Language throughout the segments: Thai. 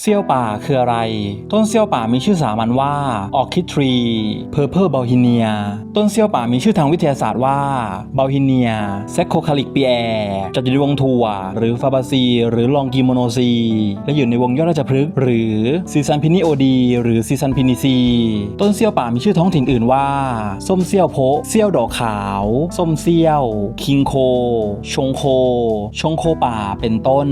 เซี่ยวป่าคืออะไร ต้นเซี่ยวป่ามีชื่อสามัญว่าออคิทรีเพอร์เพอร์บาฮิเนีย ต้นเซี่ยวป่ามีชื่อทางวิทยาศาสตร์ว่าบาฮิเนียเซโคคาลิกปีแอจัดอยู่ในวงถั่วหรือฟาบาซี หรือลองกิโมโนซี และอยู่ในวงยอดราชพฤกษ์หรือซีซันพินิโอดี หรือซีซันพินิซี ต้นเซี่ยวป่ามีชื่อท้องถิ่นอื่นว่า ส้มเซี่ยวโพเซี่ยวดอกขาว ส้มเซี่ยว คิงโค ชงโค ชงโคป่าเป็นต้น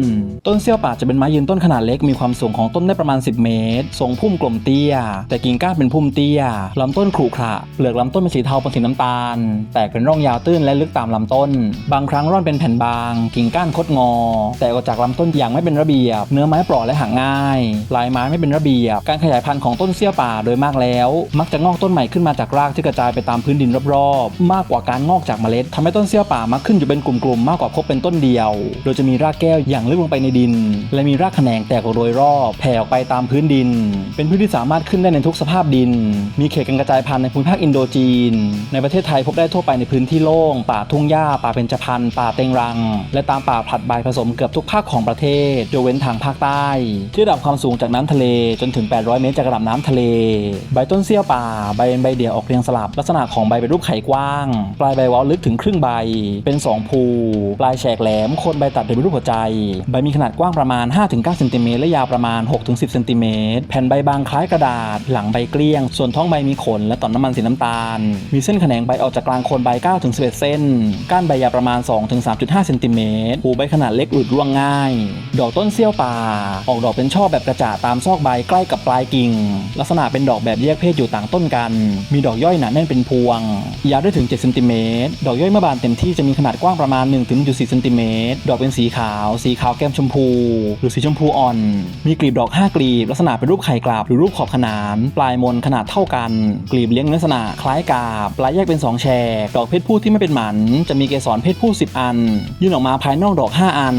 ต้นเซี่ยวป่าจะเป็นไม้ยืนต้นขนาดเล็กมีความสูงของต้นได้ประมาณ 10 เมตร ทรงพุ่มกลมเตี้ย แต่กิ่งก้านเป็นพุ่มเตี้ยลำต้นขรุขระเปลือกลำต้นเป็นสีเทาปนสีน้ำตาล แตกเป็นร่องยาวตื้นและลึกตามลำต้น บางครั้งร่อนเป็นแผ่นบาง กิ่งก้านคดงอ แต่ออกจากลำต้นอย่างไม่เป็นระเบียบ เนื้อไม้ปราะและหักง่าย ลายไม้ไม่เป็นระเบียบ การขยายพันธุ์ของต้นเซี่ยวป่าโดยมากแล้ว มักจะงอกต้นใหม่ขึ้นมาจากรากที่กระจายไปตามพื้นดินรอบๆ มากกว่าการงอกจากเมล็ดทำให้ต้นเซี่ยวป่ามักขึ้นอยู่เป็นกลุ่มๆมากกว่าพบเป็นต้นเดียว โดยจะมีรากแก้วอย่างลึกลงไปในดิน และมีรากแขนงแตกออกโดยรอบแผ่ออกไปตามพื้นดิน เป็นพืชที่สามารถขึ้นได้ในทุกสภาพดิน มีเขตการกระจายพันธุ์ในภูมิภาคอินโดจีน ในประเทศไทยพบได้ทั่วไปในพื้นที่โล่ง ป่าทุ่งหญ้า ป่าเบญจพรรณป่าเต็งรัง และตามป่าผลัดใบผสมเกือบทุกภาคของประเทศยกเว้นทางภาคใต้ที่ระดับความสูงจากน้ำทะเลจนถึง 800 เมตรจากระดับน้ำทะเล ใบต้นเสี้ยวป่า ใบเป็นใบเดี่ยวออกเรียงสลับ ลักษณะของใบเป็นรูปไข่กว้าง ปลายใบเว้าลึกถึงครึ่งใบ เป็นสองภู ปลายแฉกแหลม โคนใบตัดเป็นรูปหัวใจ ใบมีขนาดกว้างประมาณ 5-9 เซนติเมตรและยาวประมาณณ 6-10เซนติเมตรแผ่นใบบางคล้ายกระดาษ หลังใบเกลี้ยง ส่วนท้องใบมีขน และต่อมน้ำมันสีน้ำตาล มีเส้นแขนงใบออกจากกลางโคนใบ 9-11 เส้น ก้านใบยาวประมาณ 2-3.5เซนติเมตรหูใบขนาดเล็กอุดร่วงง่าย ดอกต้นเสี้ยวป่า ออกดอกเป็นช่อแบบกระจาดตามซอกใบใกล้กับปลายกิ่ง ลักษณะเป็นดอกแบบแยกเพศอยู่ต่างต้นกัน มีดอกย่อยหนาแน่นเป็นพวง ยาวได้ถึง7เซนติเมตรดอกย่อยเมื่อบานเต็มที่จะมีขนาดกว้างประมาณ 1-1.4เซนติเมตรดอกเป็นสีขาว สีขาวแก้มชมพู หรือสีชมพูอ่อน มีกลีีบดอก 5 กลีบ ลักษณะเป็นรูปไข่กลาบหรือรูปขอบขนาน ปลายมนขนาดเท่ากัน กลีบเลี้ยงลักษณะคล้ายกาบ ปลายแยกเป็น 2 แฉก ดอกเพศผู้ที่ไม่เป็นหมัน จะมีเกสรเพศผู้ 10 อัน ยื่นออกมาภายนอกดอก 5 อัน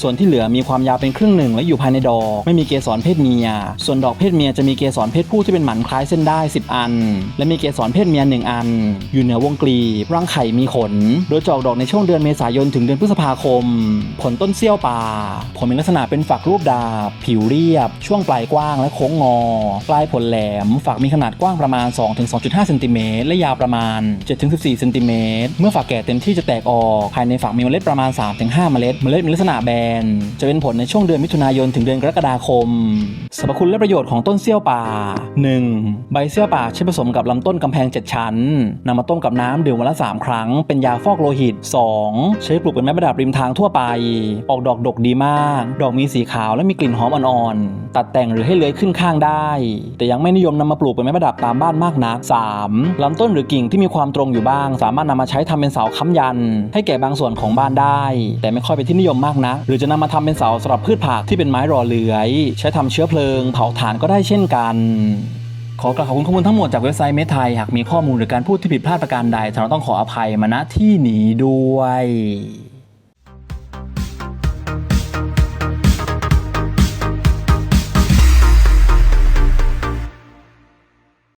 ส่วนที่เหลือมีความยาวเป็นครึ่งหนึ่งและอยู่ภายในดอก ไม่มีเกสรเพศเมีย ส่วนดอกเพศเมียจะมีเกสรเพศผู้ที่เป็นหมันคล้ายเส้นได้ 10 อัน และมีเกสรเพศเมีย 1 อัน อยู่เหนือวงกลีบรังไข่มีขน โดยจะออกดอกในช่วงเดือนเมษายนถึงเดือนพฤษภาคม ผลต้นเสี้ยวป่าผลมีลักษณะเป็นฝักรูปดาบผิวเรียบียบ ช่วงปลายกว้างและโค้งงอ ปลายผลแหลม ฝักมีขนาดกว้างประมาณ 2-2.5เซนติเมตรและยาวประมาณ 7-14เซนติเมตรเมื่อฝักแก่เต็มที่จะแตกออกภายในฝักมีเมล็ดประมาณ 3-5 เมล็ด เมล็ดมีลักษณะแบน จะเป็นผลในช่วงเดือนมิถุนายนถึงเดือนกรกฎาคมสรรพคุณและประโยชน์ของต้นเสี้ยวป่า 1. ใบเสี้ยวป่าใช้ผสมกับลำต้นกำแพง 7 ชั้นนำมาต้มกับน้ำดื่มวันละ 3 ครั้ง เป็นยาฟอกโลหิต 2. ใช้ปลูกเป็นไม้ประดับริมทางทั่วไป ออกดอกดกดีมาก ดอกมีสีขาวและมีกลิ่นหอมอ่อนตัดแต่งหรือให้เลื้อยขึ้นข้างได้ แต่ยังไม่นิยมนำมาปลูกเป็นไม้ประดับตามบ้านมากนัก 3. ลำต้นหรือกิ่งที่มีความตรงอยู่บ้าง สามารถนำมาใช้ทำเป็นเสาค้ำยัน ให้แก่บางส่วนของบ้านได้ แต่ไม่ค่อยเป็นที่นิยมมากนัก หรือจะนำมาทำเป็นเสาสำหรับพืชผักที่เป็นไม้หล่อเลื้อย ใช้ทำเชื้อเพลิง เผาถ่านก็ได้เช่นกันขอกราบขอบคุณข้อมูลทั้งหมดจากเว็บไซต์เมทไทย หากมีข้อมูลหรือการพูดที่ผิดพลาดประการใดเราต้องขออภัยมาณที่นี้ด้วย